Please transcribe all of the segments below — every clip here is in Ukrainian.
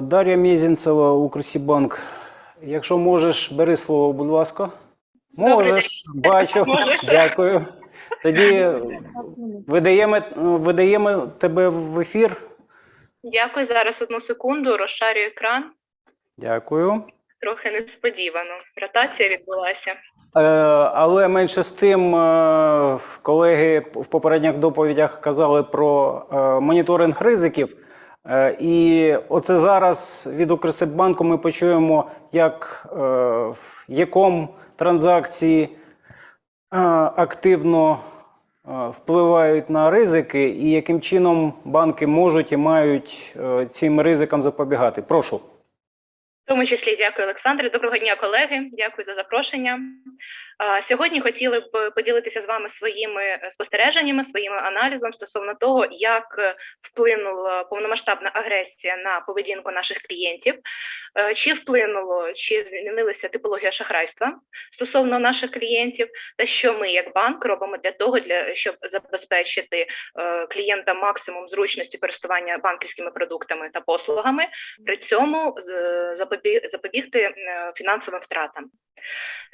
Дар'я Мєзінцева, Укрсібанк. Якщо можеш, бери слово, будь ласка. Можеш, бачу. Можеш. Дякую. Тоді видаємо, видаємо тебе в ефір. Дякую. Зараз одну секунду. Розшарю екран. Дякую. Трохи несподівано. Ротація відбулася. Е, але менше з тим, е, колеги в попередніх доповідях казали про е, моніторинг ризиків. Е, і оце зараз від Укрсиббанку ми почуємо, як е, в якому транзакції е, активно впливають на ризики, і яким чином банки можуть і мають цим ризикам запобігати. Прошу. В тому числі дякую, Олександре. Доброго дня, колеги. Дякую за запрошення. Сьогодні хотіли б поділитися з вами своїми е, спостереженнями, своїм аналізом стосовно того, як е, вплинула повномасштабна агресія на поведінку наших клієнтів, чи вплинуло, чи змінилася типологія шахрайства стосовно наших клієнтів, та що ми, як банк, робимо для того, для щоб забезпечити е, клієнтам максимум зручності користування банківськими продуктами та послугами, при цьому е, запобігти е, фінансовим втратам.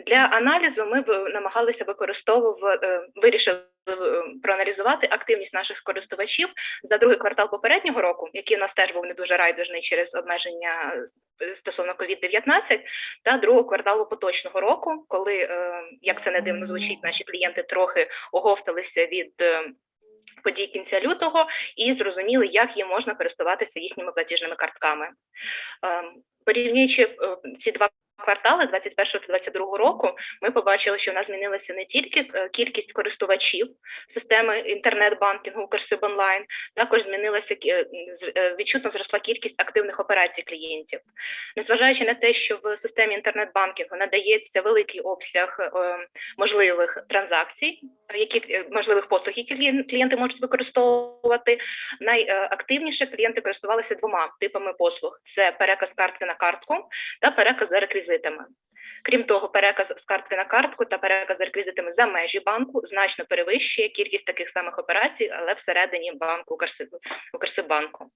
Для аналізу ми намагалися використовувати, е, вирішили е, проаналізувати активність наших користувачів за другий квартал попереднього року, який у нас теж був не дуже райдужний через обмеження е, стосовно COVID-19, та другого кварталу поточного року, коли, е, як це не дивно звучить, наші клієнти трохи оговталися від е, подій кінця лютого і зрозуміли, як їм можна користуватися їхніми платіжними картками. Ем, Порівнюючи е, ці два квартали 21 та 22 року, ми побачили, що в нас змінилася не тільки е, кількість користувачів системи інтернет-банкінгу Укрсибонлайн, також змінилася е, відчутно зросла кількість активних операцій клієнтів. Незважаючи на те, що в системі інтернет-банкінгу надається великий обсяг е, можливих транзакцій, які можливих послуг, які клієнти можуть використовувати, найактивніше клієнти користувалися двома типами послуг: це переказ картки на картку та переказ за реквізитами. Крім того, переказ з картки на картку та переказ з реквізитами за межі банку значно перевищує кількість таких самих операцій, але всередині банку Укрсиб- Укрсиббанку.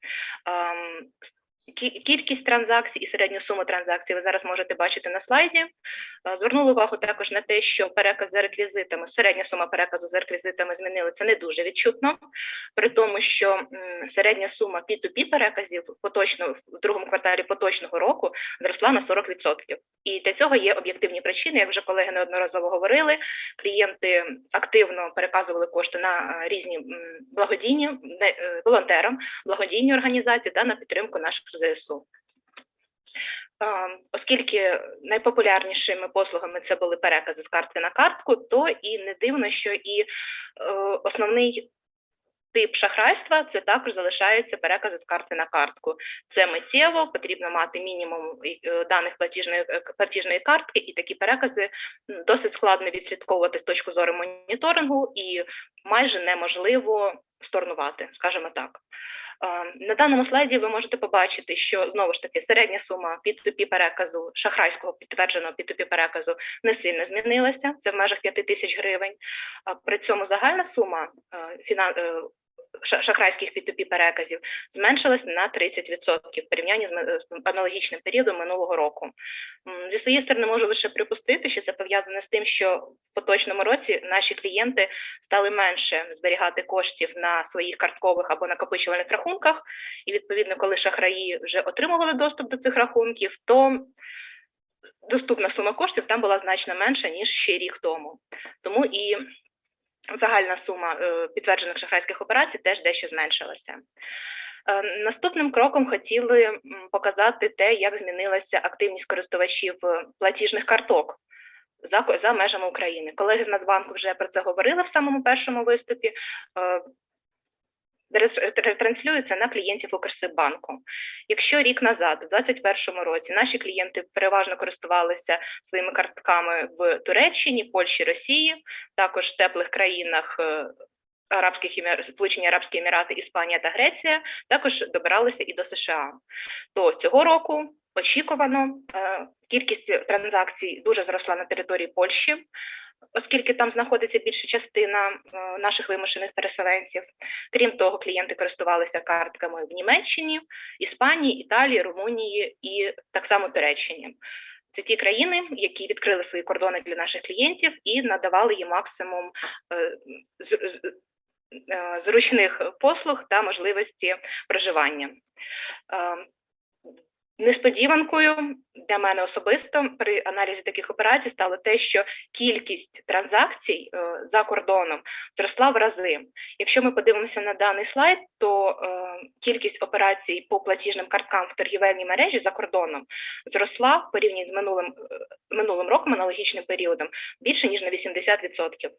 Кі- Кількість транзакцій і середню суму транзакцій ви зараз можете бачити на слайді. Е, Звернули увагу також на те, що переказ за реквізитами, середня сума переказу за реквізитами змінилася не дуже відчутно, при тому, що середня сума P2P переказів поточно в другому кварталі поточного року зросла на 40%. І для цього є об'єктивні причини, як вже колеги неодноразово говорили. Клієнти активно переказували кошти на е, різні благодійні е, волонтерам, благодійні організації та на підтримку наших ЗСУ. Оскільки найпопулярнішими послугами це були перекази з картки на картку, то і не дивно, що і е, основний тип шахрайства це також залишаються перекази з карти на картку. Це миттєво, потрібно мати мінімум е, даних платіжної е, платіжної картки, і такі перекази досить складно відслідковувати з точки зору моніторингу і майже неможливо сторнувати, скажімо так. Е, На даному слайді ви можете побачити, що знову ж таки середня сума P2P переказу, шахрайського підтвердженого P2P переказу не сильно змінилася. Це в межах 5 тисяч гривень. При цьому загальна сума шахрайських P2P переказів зменшилась на 30% в порівнянні з аналогічним періодом минулого року. Зі своєї сторони можу лише припустити, що це пов'язане з тим, що в поточному році наші клієнти стали менше зберігати коштів на своїх карткових або накопичувальних рахунках, і відповідно, коли шахраї вже отримували доступ до цих рахунків, то доступна сума коштів там була значно менша ніж ще рік тому. Тому і загальна сума е, підтверджених шахрайських операцій теж дещо зменшилася. Е, Наступним кроком хотіли показати те, як змінилася активність користувачів е, платіжних карток за, за межами України. Колеги з Нацбанку вже про це говорили в самому першому виступі. Ретранслюється на клієнтів Укрсиббанку. Якщо рік назад, у 2021 році, наші клієнти переважно користувалися своїми картками в Туреччині, Польщі, Росії, також в теплих країнах е, Арабських. Сполучені Арабські Емірати, Іспанія та Греція, також добиралися і до США. То цього року очікувано е, кількість транзакцій дуже зросла на території Польщі. Оскільки там знаходиться більша частина е, наших вимушених переселенців. Крім того, клієнти користувалися картками в Німеччині, Іспанії, Італії, Румунії і так само Туреччині. Це ті країни, які відкрили свої кордони для наших клієнтів і надавали їм максимум е, е, зручних послуг та можливості проживання. Несподіванкою для мене особисто при аналізі таких операцій стало те, що кількість транзакцій е, за кордоном зросла в рази. Якщо ми подивимося на даний слайд, то е, кількість операцій по платіжним карткам в торгівельній мережі за кордоном зросла в порівнянні з минулим, е, минулим роком, аналогічним періодом, більше ніж на 80%.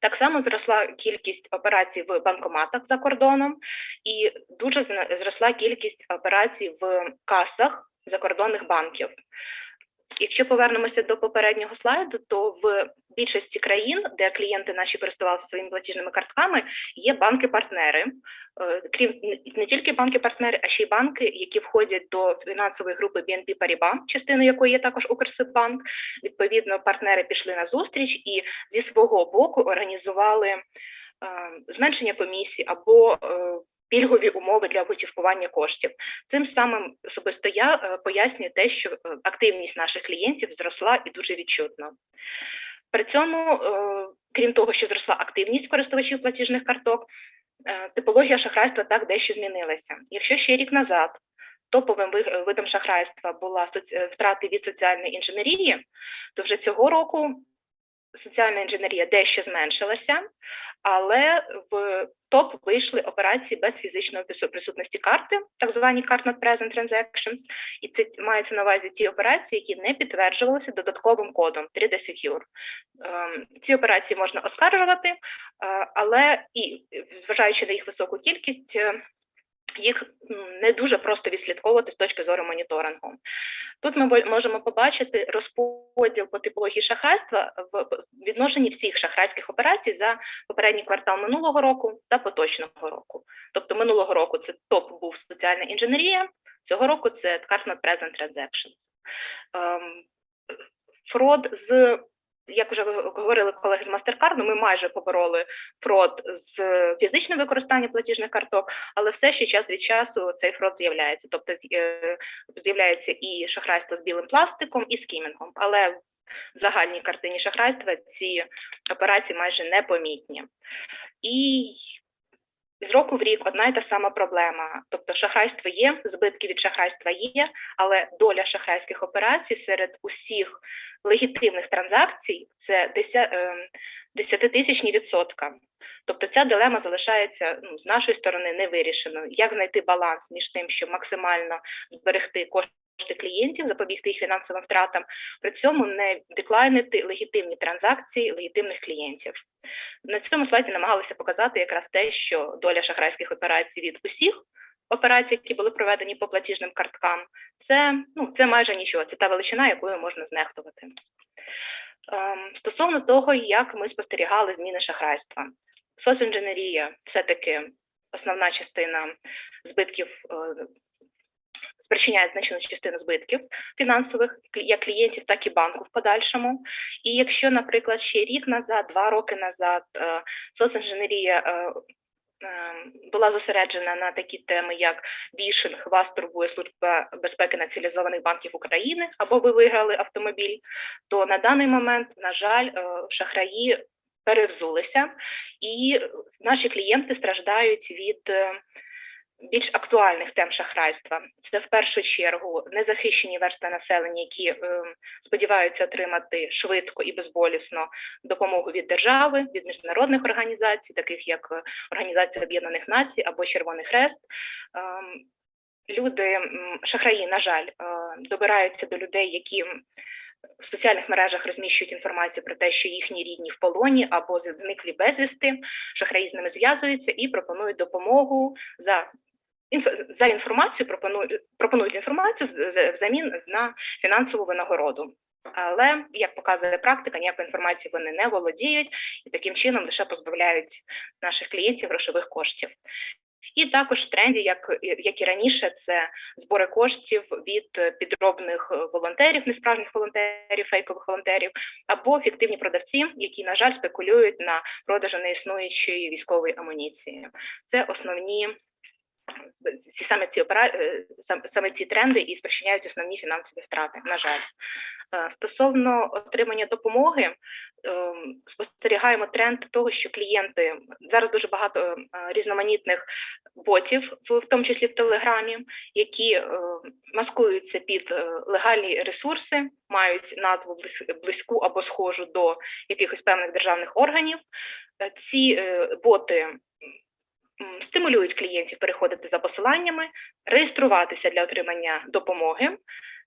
Так само зросла кількість операцій в банкоматах за кордоном, і дуже зросла кількість операцій в касах закордонних банків. Якщо повернемося до попереднього слайду, то в більшості країн, де клієнти наші користувалися своїми платіжними картками, є банки-партнери. Е, Крім не- тільки банки-партнери, а ще й банки, які входять до фінансової групи BNP Paribas, частиною якої є також Укрсиббанк. Відповідно, партнери пішли на зустріч і зі свого боку організували е, зменшення комісій або е, пільгові умови для готівкування коштів. Цим самим особисто я е, пояснюю те, що е, активність наших клієнтів зросла і дуже відчутно. При цьому, е, крім того, що зросла активність користувачів платіжних карток, типологія шахрайства так дещо змінилася. Якщо ще рік назад топовим видом шахрайства була втрати від соціальної інженерії, то вже цього року соціальна інженерія дещо зменшилася, але в топ вийшли операції без фізичної присутності карти, так звані card not present transactions, і це мається на увазі ті операції, які не підтверджувалися додатковим кодом 3D Secure. Ем, Ці операції можна оскаржувати, е, але і зважаючи на їх високу кількість, е, їх не дуже просто відслідковувати з точки зору моніторингу. Тут ми можемо побачити розподіл по типології шахрайства в відношенні всіх шахрайських операцій за попередній квартал минулого року та поточного року. Тобто минулого року це топ був соціальна інженерія, цього року це card not present transactions. Ем, Фрод з як вже говорили колеги з MasterCard, ну, ми майже побороли фрод з фізичним використанням платіжних карток, але все ще час від часу цей фрод з'являється. Тобто е, з'являється і шахрайство з білим пластиком, і скімінгом. Але в загальній картині шахрайства ці операції майже непомітні. І з року в рік одна й та сама проблема. Тобто шахрайство є, збитки від шахрайства є, але доля шахрайських операцій серед усіх легітимних транзакцій це десятитисячні відсотка. Тобто ця дилема залишається ну, з нашої сторони невирішеною. Як знайти баланс між тим, щоб максимально зберегти кошти клієнтів, запобігти їх фінансовим втратам, при цьому не деклайнити легітимні транзакції легітимних клієнтів. На цьому слайді намагалися показати якраз те, що доля шахрайських операцій від усіх операцій, які були проведені по платіжним карткам, це, ну, це майже нічого, це та величина, якою можна знехтувати. Ем, Стосовно того, як ми спостерігали зміни шахрайства. Соцінженерія все-таки основна частина збитків е, спричиняє значну частину збитків фінансових як клієнтів, так і банку в подальшому. І якщо, наприклад, ще рік назад, два роки назад е, соцінженерія е, е, була зосереджена на такі теми, як бішинг, вас турбує служба безпеки націоналізованих банків України, або ви виграли автомобіль, то на даний момент, на жаль, шахраї перевзулися, і наші клієнти страждають від більш актуальних тем шахрайства. Це в першу чергу незахищені верстви населення, які е, сподіваються отримати швидко і безболісно допомогу від держави, від міжнародних організацій, таких як е, Організація Об'єднаних Націй або Червоний Хрест. Ем, Люди, шахраї, на жаль, е, добираються до людей, які в соціальних мережах розміщують інформацію про те, що їхні рідні в полоні або зниклі безвісти. Шахраї з ними зв'язуються і пропонують допомогу за за інформацію, пропонують пропонують інформацію взамін на фінансову винагороду. Але як показує практика, ніякої інформації вони не володіють і таким чином лише позбавляють наших клієнтів грошових коштів. І також в тренді, як, як і раніше, це збори коштів від підробних волонтерів, несправжніх волонтерів, фейкових волонтерів, або фіктивні продавці, які, на жаль, спекулюють на продажу неіснуючої військової амуніції. Це основні саме ці опера... е, саме ці тренди і спричиняють основні фінансові втрати. На жаль, Е, стосовно отримання допомоги, ем, спостерігаємо тренд того, що клієнти зараз дуже багато е, різноманітних ботів, в тому числі в Телеграмі, які маскуються під легальні ресурси, мають назву близьку або схожу до якихось певних державних органів. Ці боти стимулюють клієнтів переходити за посиланнями, реєструватися для отримання допомоги.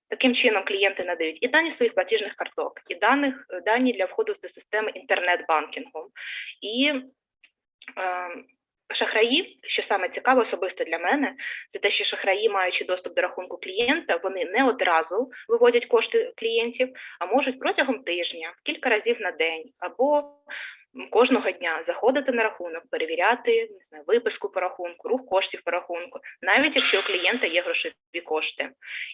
Таким чином, клієнти надають і дані своїх платіжних карток, і даних, е, дані для входу до системи інтернет-банкінгу. І е, шахраї, що саме цікаво особисто для мене, це те, що шахраї, маючи доступ до рахунку клієнта, вони не одразу виводять кошти клієнтів, а можуть протягом тижня, кілька разів на день або кожного дня заходити на рахунок, перевіряти не знаю, виписку по рахунку, рух коштів по рахунку, навіть якщо у клієнта є грошові кошти.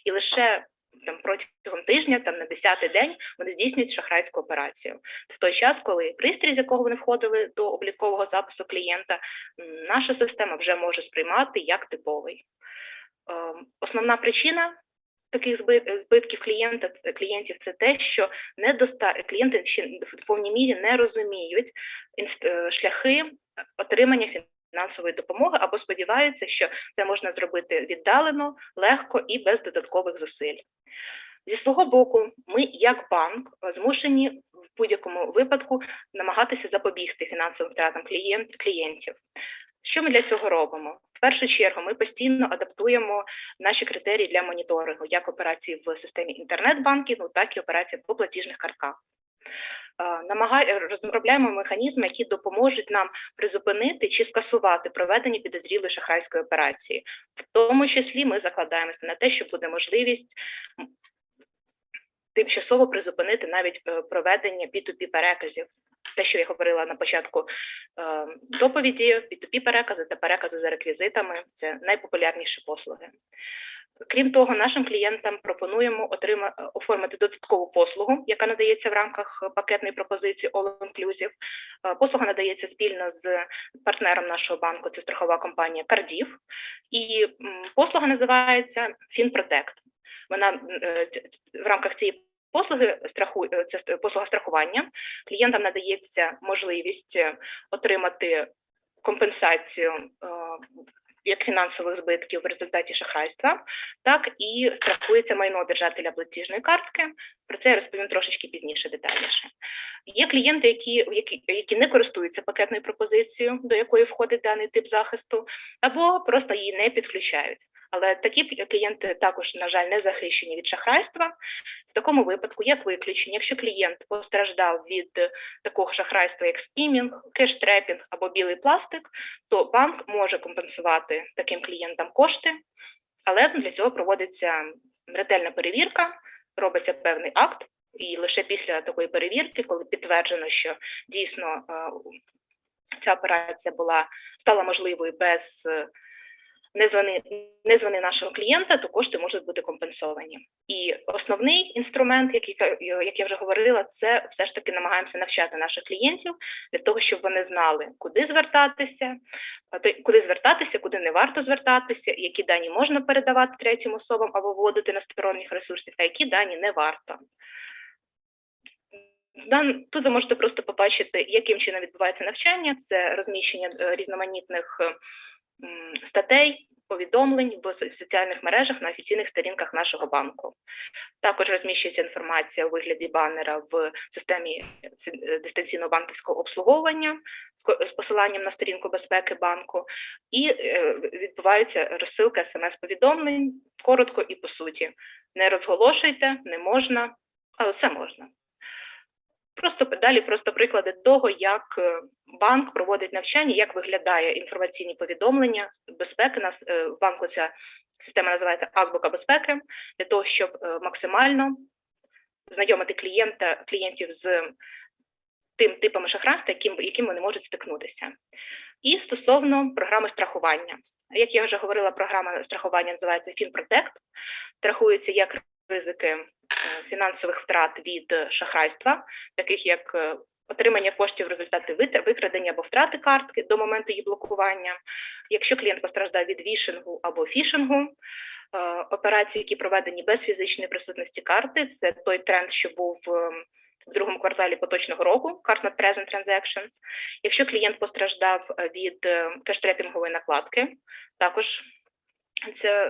І лише там протягом тижня, там на 10-й день, вони здійснюють шахрайську операцію. В той час, коли пристрій, з якого вони входили до облікового запису клієнта, наша система вже може сприймати як типовий. Ем, Основна причина таких зби- збитків клієнта клієнтів це те, що недоста... клієнти ще в повній мірі не розуміють е, шляхи отримання фінансової допомоги або сподіваються, що це можна зробити віддалено, легко і без додаткових зусиль. Зі свого боку, ми, як банк, змушені в будь-якому випадку намагатися запобігти фінансовим втратам клієнтів. Що ми для цього робимо? В першу чергу ми постійно адаптуємо наші критерії для моніторингу, як операції в системі інтернет-банкінгу, так і операції по платіжних картках. Е, розробляємо механізми, які допоможуть нам призупинити чи скасувати проведення підозрілої шахрайської операції. В тому числі ми закладаємося на те, що буде можливість тимчасово призупинити навіть е, проведення P2P переказів. Те, що я говорила на початку е, доповіді, P2P перекази та перекази за реквізитами це найпопулярніші послуги. Крім того, нашим клієнтам пропонуємо отрима... оформити додаткову послугу, яка надається в рамках пакетної пропозиції All Inclusive. Е, Послуга надається спільно з партнером нашого банку, це страхова компанія Кардів. І послуга називається FinProtect. Вона е, в рамках цієї послуги страху... е, це послуга страхування. Клієнтам надається можливість е, отримати компенсацію е, як фінансових збитків в результаті шахрайства, так і страхується майно держателя платіжної картки. Про це я розповім трошечки пізніше детальніше. Є клієнти, які, які, які не користуються пакетною пропозицією, до якої входить даний тип захисту, або просто її не підключають. Але такі клієнти також, на жаль, не захищені від шахрайства. В такому випадку, як виключення, якщо клієнт постраждав від е, такого шахрайства, як скімінг, кештрепінг або білий пластик, то банк може компенсувати таким клієнтам кошти, але для цього проводиться ретельна перевірка, робиться певний акт, і лише після такої перевірки, коли підтверджено, що дійсно е, ця операція була стала можливою без е, незвани, незвани нашого клієнта, то кошти можуть бути компенсовані. І основний інструмент, який ка- як я вже говорила, це все ж таки намагаємося навчати наших клієнтів для того, щоб вони знали, куди звертатися, куди звертатися, куди не варто звертатися, які дані можна передавати третім особам або вводити на сторонніх ресурсів, а які дані не варто. Тут ви можете просто побачити, яким чином відбувається навчання. Це розміщення е, різноманітних е, статей, повідомлень в соціальних мережах на офіційних сторінках нашого банку. Також розміщується інформація у вигляді банера в системі е, дистанційного банківського обслуговування з посиланням на сторінку безпеки банку, і е, відбувається розсилка смс-повідомлень коротко і по суті. Не розголошуйте, не можна, але це можна. Просто далі просто приклади того, як е, банк проводить навчання, як виглядає інформаційні повідомлення безпеки. Нас е, в банку ця система називається азбука безпеки, для того, щоб е, максимально знайомити клієнта клієнтів з тим типами шахрайства, яким яким вони можуть стикнутися. І стосовно програми страхування. Як я вже говорила, програма страхування називається FinProtect. Страхується як ризики фінансових втрат від е, шахрайства, таких як е, отримання коштів в результаті викрадення або втрати картки до моменту її блокування. Якщо клієнт постраждав від вішингу або фішингу, е, операції, які проведені без фізичної присутності карти, це той тренд, що був е, в другому кварталі поточного року, Card Not Present Transactions. Якщо клієнт постраждав від е, кештрепінгової накладки, також це,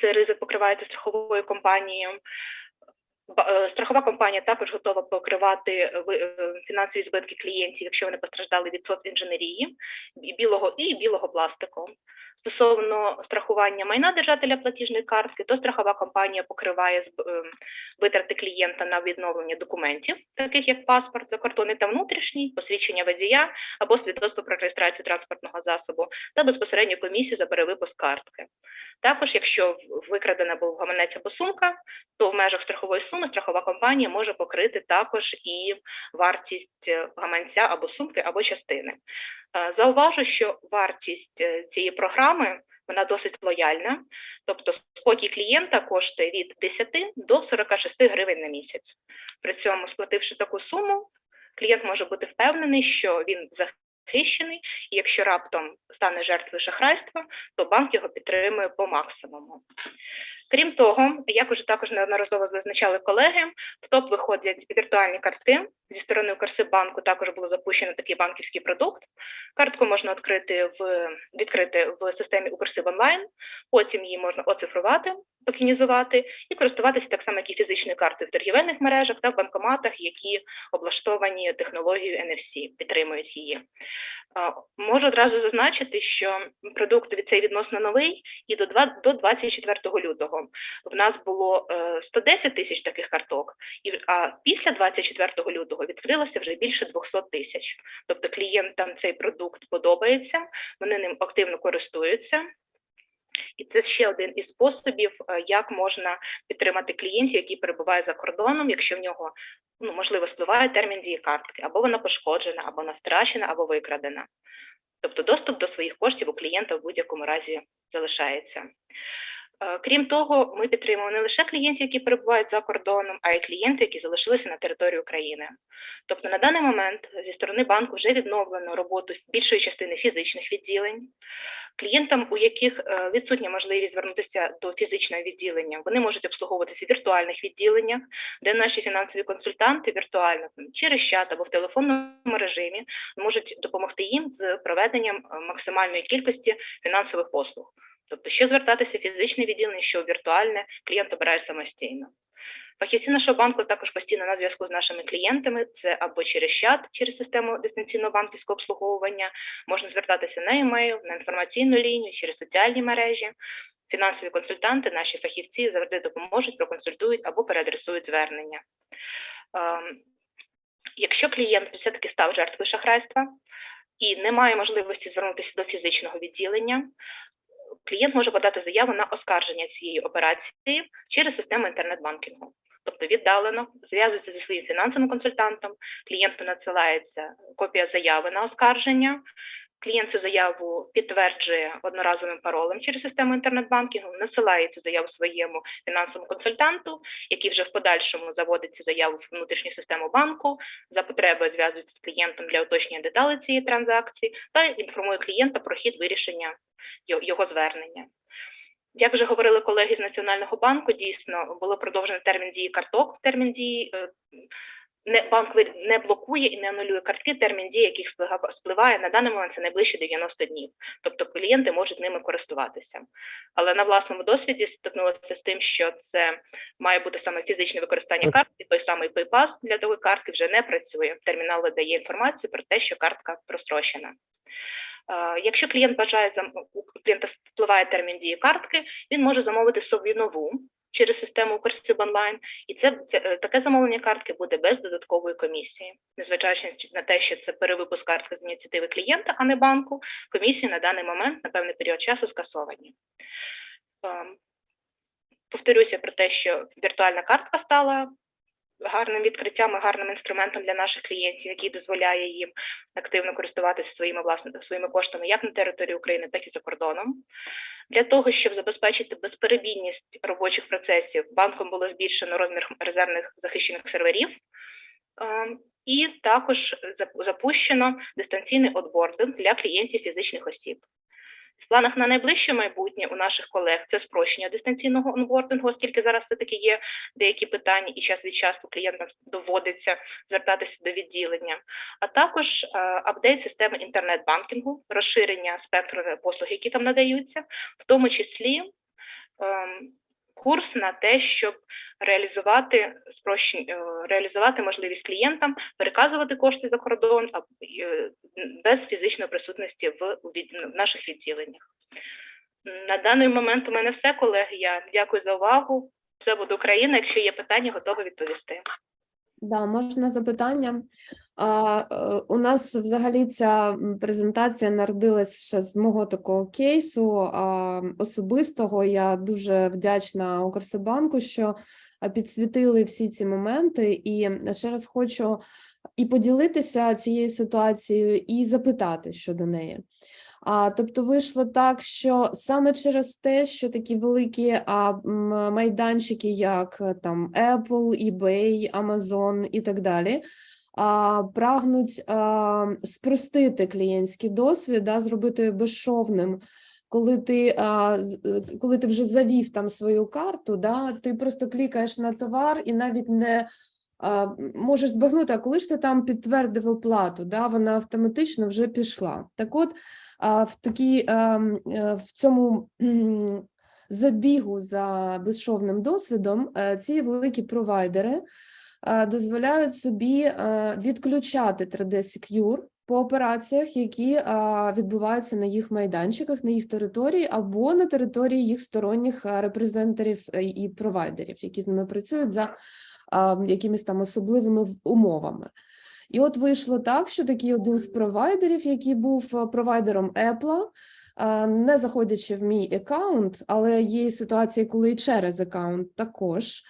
цей ризик покривається страховою компанією. Е, Страхова компанія також готова покривати е, е, фінансові збитки клієнтів, якщо вони постраждали від соцінженерії і білого і білого пластику. Стосовно страхування майна держателя платіжної картки, то страхова компанія покриває витрати клієнта на відновлення документів, таких як паспорт, закордонний та внутрішній, посвідчення водія або свідоцтво про реєстрацію транспортного засобу та безпосередньо комісію за перевипуск картки. Також, якщо викрадена був гаманець або сумка, то в межах страхової суми страхова компанія може покрити також і вартість е, гаманця або сумки, або частини. Е, Зауважу, що вартість е, цієї програми вона досить лояльна, тобто спокій клієнта коштує від 10 до 46 гривень на місяць. При цьому, сплативши таку суму, клієнт може бути впевнений, що він захищений, і якщо раптом стане жертвою шахрайства, то банк його підтримує по максимуму. Крім того, як уже також неодноразово зазначали колеги, в топ виходять віртуальні картки. Зі сторони Укрсибанку також було запущено такий банківський продукт. Картку можна відкрити в відкрити в системі Укрсиб онлайн, потім її можна оцифрувати, токенізувати і користуватися так само, як і фізичною картою в торгівельних мережах та в банкоматах, які облаштовані технологією NFC, підтримують її. Можу одразу зазначити, що продукт від цей відносно новий, і до два- до 24 лютого в нас було е, 110 тисяч таких карток, і а після 24 лютого відкрилося вже більше 200 тисяч. Тобто клієнтам цей продукт подобається, вони ним активно користуються. І це ще один із способів, е, як можна підтримати клієнтів, які перебувають за кордоном, якщо в нього ну, можливо спливає термін дії картки, або вона пошкоджена, або вона втрачена, або викрадена. Тобто доступ до своїх коштів у клієнта в будь-якому разі залишається. Е, Крім того, ми підтримуємо не лише клієнтів, які перебувають за кордоном, а й клієнти, які залишилися на території України. Тобто на даний момент зі сторони банку вже відновлено роботу більшої частини фізичних відділень. Клієнтам, у яких е, відсутня можливість звернутися до фізичного відділення, вони можуть обслуговуватися в віртуальних відділеннях, де наші фінансові консультанти віртуально через чат або в телефонному режимі можуть допомогти їм з проведенням е, максимальної кількості фінансових послуг. Тобто, що звертатися в фізичне відділення, що віртуальне, клієнт обирає самостійно. Фахівці нашого банку також постійно на зв'язку з нашими клієнтами. Це або через чат, через систему дистанційного банківського обслуговування, можна звертатися на емейл, на інформаційну лінію, через соціальні мережі. Фінансові консультанти, наші фахівці завжди допоможуть, проконсультують або переадресують звернення. Ем, Якщо клієнт все-таки став жертвою шахрайства і не має можливості звернутися до фізичного відділення, клієнт може подати заяву на оскарження цієї операції через систему інтернет-банкінгу. Тобто віддалено зв'язується зі своїм фінансовим консультантом, клієнту надсилається копія заяви на оскарження. Клієнт цю заяву підтверджує одноразовим паролем через систему інтернет-банкінгу, насилає цю заяву своєму фінансовому консультанту, який вже в подальшому заводить цю заяву в внутрішню систему банку, за потреби зв'язується з клієнтом для уточнення деталей цієї транзакції та інформує клієнта про хід вирішення його- звернення. Як вже говорили колеги з Національного банку, дійсно було продовжено термін дії карток, термін дії е, не банк не блокує і не анулює картки, термін дії, яких спливає на даний момент це найближче 90 днів. Тобто клієнти можуть ними користуватися. Але на власному досвіді стикнулася з тим, що це має бути саме фізичне використання картки, той самий PayPass для такої картки вже не працює. Термінал видає інформацію про те, що картка прострочена. Е, Якщо клієнт бажає у клієнта спливає термін дії картки, він може замовити собі нову через систему курсів онлайн, і це, це е, таке замовлення картки буде без додаткової комісії, незважаючи на те, що це перевипуск картки з ініціативи клієнта, а не банку. Комісії на даний момент на певний період часу скасовані. Ем, Повторюся про те, що віртуальна картка стала гарним відкриттям і гарним інструментом для наших клієнтів, який дозволяє їм активно користуватися своїми власними своїми коштами як на території України, так і за кордоном. Для того щоб забезпечити безперебійність робочих процесів, банком було збільшено розмір резервних захищених серверів. Ем, І також запущено дистанційний онбординг для клієнтів фізичних осіб. Планах на найближче майбутнє у наших колег це спрощення дистанційного онбордингу, оскільки зараз все-таки є деякі питання, і час від часу клієнтам доводиться звертатися до відділення, а також е, апдейт системи інтернет-банкінгу, розширення спектру послуг, які там надаються, в тому числі ем, курс на те, щоб реалізувати спрощень, е, реалізувати можливість клієнтам переказувати кошти за кордон е, без фізичної присутності в, в наших відділеннях. На даний момент у мене все, колеги. Я дякую за увагу. Це буде Україна. Якщо є питання, готова відповісти. Да, можна запитання. А, е, у нас взагалі ця презентація народилась ще з мого такого кейсу а, особистого. Я дуже вдячна Укрсибанку, що підсвітили всі ці моменти. І ще раз хочу і поділитися цією ситуацією, і запитати щодо неї. А, тобто вийшло так, що саме через те, що такі великі а, майданчики, як е, там Apple, eBay, Amazon і так далі, а, прагнуть а, спростити клієнтський досвід, да, зробити безшовним. Коли ти, а, е, коли ти вже завів там свою карту, да, ти просто клікаєш на товар і навіть не а, можеш збагнути, а коли ж ти там підтвердив оплату, да, вона автоматично вже пішла. Так от, в такій, ем, е, в цьому забігу за безшовним досвідом е, ці великі провайдери е, дозволяють собі відключати 3D Secure по операціях, які відбуваються на їх майданчиках, на їх території або на території їх сторонніх репрезентерів е, і провайдерів, які з ними працюють за е, якимись там особливими умовами. І от вийшло так, що такий один з провайдерів, який був е, провайдером Apple, е, не заходячи в мій аккаунт, але є ситуації, коли і через аккаунт також.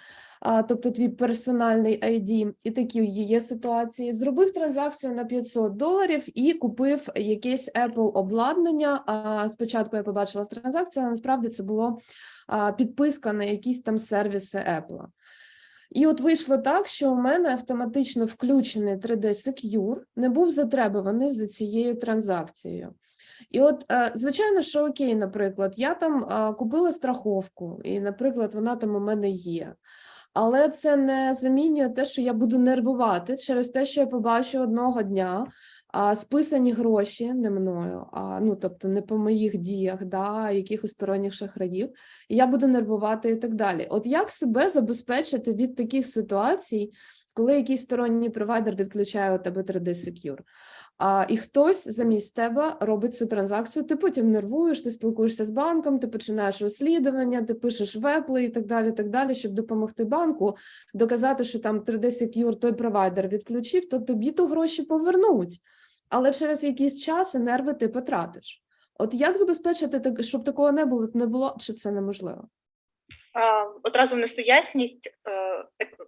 Тобто твій персональний ID, і такі є ситуації. Зробив транзакцію на 500 доларів і купив якесь Apple обладнання. Спочатку я побачила в транзакції, але насправді це було підписка на якісь там сервіси Apple. І от вийшло так, що у мене автоматично включений 3D Secure не був затребуваний за цією транзакцією. І от, е, звичайно, що окей, наприклад, я там е, купила страховку, і, наприклад, вона там у мене є. Але це не замінює те, що я буду нервувати через те, що я побачу одного дня а, списані гроші не мною, а ну тобто не по моїх діях, да, якихось сторонніх шахраїв, і я буду нервувати і так далі. От як себе забезпечити від таких ситуацій, коли якийсь сторонній провайдер відключає у тебе 3D Secure? А, і хтось замість тебе робить цю транзакцію, ти потім нервуєш, ти спілкуєшся з банком, ти починаєш розслідування, ти пишеш вепли і так далі, так далі, щоб допомогти банку доказати, що там 3D Secure той провайдер відключив, то тобі то гроші повернуть. Але через якийсь час і нерви ти потратиш. От як забезпечити, так, щоб такого не було, не було, чи це неможливо? А, Одразу внесу ясність. Е,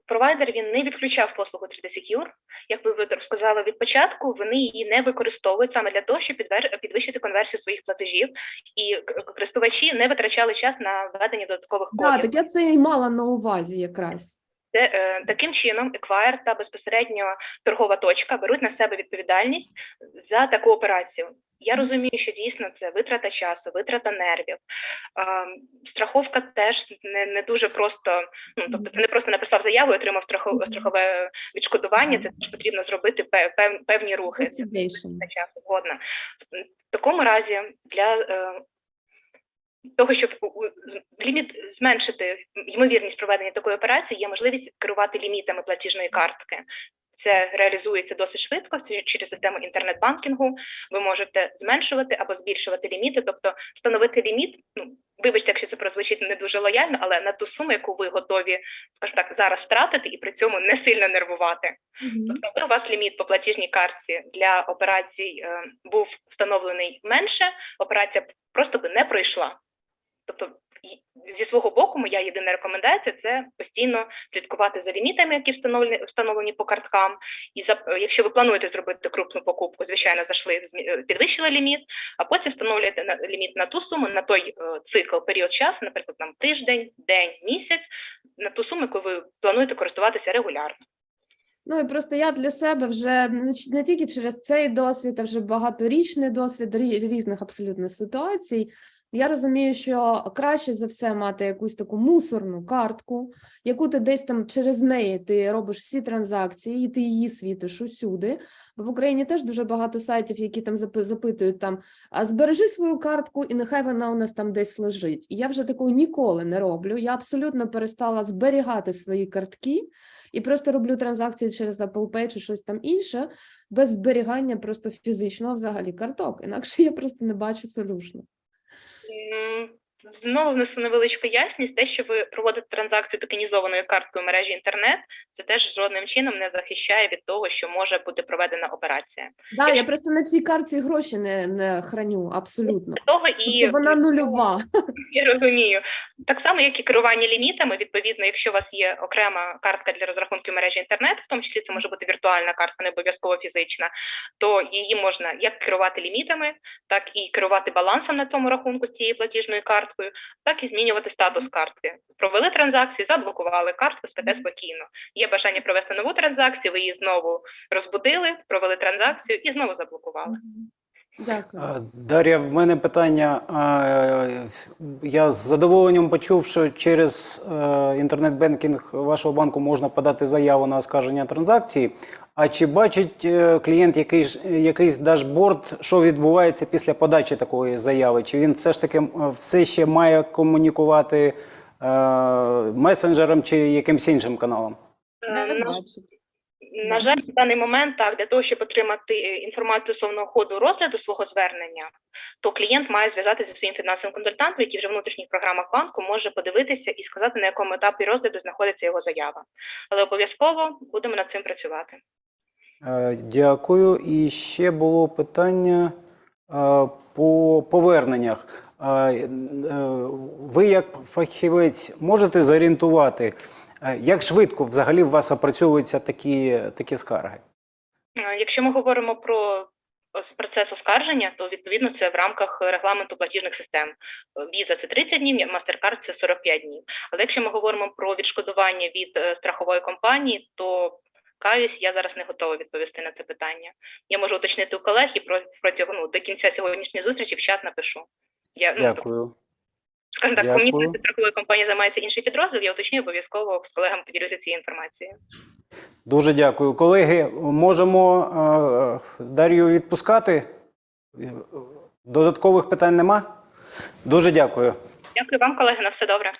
Провайдер він не відключав послугу 3D Secure. Як ви розказали від початку, вони її не використовують саме для того, щоб підвищити конверсію своїх платежів, і користувачі не витрачали час на введення додаткових Да, кодів. так я це і мала на увазі якраз. Е, таким чином Equire та безпосередньо торгова точка беруть на себе відповідальність за таку операцію. Я розумію, що дійсно це витрата часу, витрата нервів. А, страховка теж не, не дуже просто. Ну тобто, це не просто написав заяву і отримав страхове, страхове відшкодування. Це теж потрібно зробити пев- пев- певні рухи. Це на часу згодна. В такому разі для е, того, щоб ліміт зменшити ймовірність проведення такої операції, є можливість керувати лімітами платіжної картки. Це реалізується досить швидко через систему інтернет-банкінгу. Ви можете зменшувати або збільшувати ліміти, тобто встановити ліміт. Ну вибачте, якщо це прозвучить не дуже лояльно, але на ту суму, яку ви готові, скажімо так, зараз втратити і при цьому не сильно нервувати. Тобто, коли у вас ліміт по платіжній картці для операцій е, був встановлений менше, операція просто би не пройшла. Тобто, зі свого боку, моя єдина рекомендація це постійно слідкувати за лімітами, які встановлені встановлені по карткам. І за якщо ви плануєте зробити крупну покупку, звичайно, зайшли підвищили ліміт, а потім встановлюєте на ліміт на ту суму, на той е, цикл, період часу, наприклад, там тиждень, день, місяць, на ту суму, яку ви плануєте користуватися регулярно. Ну і просто я для себе вже не, тільки через цей досвід, а вже багаторічний досвід різних абсолютно ситуацій. Я розумію, що краще за все мати якусь таку мусорну картку, яку ти десь там через неї ти робиш всі транзакції, і ти її світиш усюди. В Україні теж дуже багато сайтів, які там запитують там, а збережи свою картку, і нехай вона у нас там десь лежить. І я вже такого ніколи не роблю. Я абсолютно перестала зберігати свої картки і просто роблю транзакції через Apple Pay чи щось там інше, без зберігання просто фізичного взагалі карток. Інакше я просто не бачу солюшну. Mm-hmm. Знову внесу невеличку ясність. Те, що ви проводите транзакцію токенізованою карткою мережі інтернет, це теж жодним чином не захищає від того, що може бути проведена операція. Да, я просто на цій картці гроші не, не храню абсолютно. Для того і Тобто вона нульова. Я розумію. Так само, як і керування лімітами, відповідно, якщо у вас є окрема картка для розрахунків мережі інтернет, в тому числі це може бути віртуальна картка, не обов'язково фізична, то її можна як керувати лімітами, так і керувати балансом на тому рахунку з цією платіжною карткою, так і змінювати статус картки. Провели транзакцію, заблокували картку, спите спокійно. Є бажання провести нову транзакцію, ви її знову розбудили, провели транзакцію і знову заблокували. Дякую. Дар'я, в мене питання. Я з задоволенням почув, що через е, інтернет-бенкінг вашого банку можна подати заяву на оскарження транзакції. А чи бачить е, клієнт якийсь, якийсь дашборд, що відбувається після подачі такої заяви? Чи він все ж таки е, все ще має комунікувати е, месенджером чи якимсь іншим каналом? Е, Не на- бачить. На жаль, в даний момент так для того, щоб отримати е, інформацію стосовно ходу розгляду свого звернення, то клієнт має зв'язатися зі своїм фінансовим консультантом, який вже в внутрішніх програмах банку може подивитися і сказати, на якому етапі розгляду знаходиться його заява. Але обов'язково будемо над цим працювати. Е, Дякую. І ще було питання е, по поверненнях. Е, Ви, як фахівець, можете зорієнтувати, як швидко взагалі у вас опрацьовуються такі, такі скарги? Якщо ми говоримо про процес оскарження, то відповідно це в рамках регламенту платіжних систем. Visa – це 30 днів, MasterCard – це 45 днів. Але якщо ми говоримо про відшкодування від страхової компанії, то каюсь, я зараз не готова відповісти на це питання. Я можу уточнити у колег і протягом ну, до кінця сьогоднішньої зустрічі в чат напишу. Я ну, Дякую. скажімо так, Дякую. комунікацію страхової компанії займається інший підрозділ. Я уточню обов'язково з колегами поділюся цією інформацією. Дуже дякую. Колеги, можемо е, Дар'ю відпускати? Додаткових питань нема? Дуже дякую. Дякую вам, колеги, на все добре.